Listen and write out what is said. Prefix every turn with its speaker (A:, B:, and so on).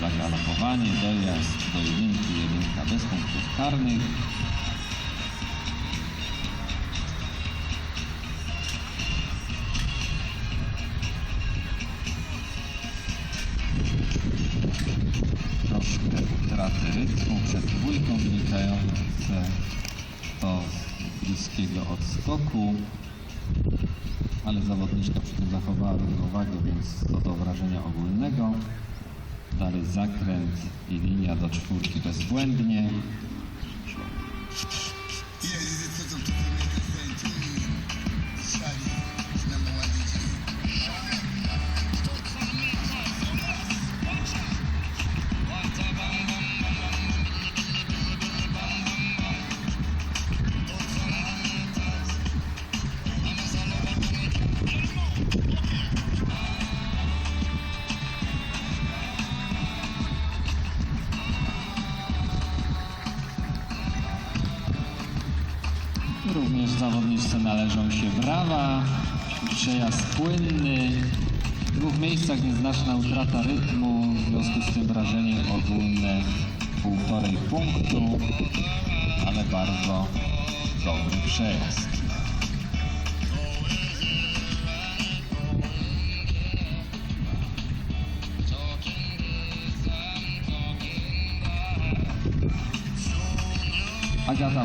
A: zagalopowanie, dojazd do jedynki, jedynka bez punktów karnych. Troszkę utraty rytmu przed dwójką wynikające to bliskiego odskoku ale zawodniczka przy tym zachowała równowagę, więc to do wrażenia ogólnego. Dalej zakręt i linia do czwórki bezbłędnie. Również zawodniczce należą się brawa. Przejazd płynny. W dwóch miejscach nieznaczna utrata rytmu, w związku z tym wrażenie ogólne półtorej punktu, ale bardzo dobry przejazd. Agata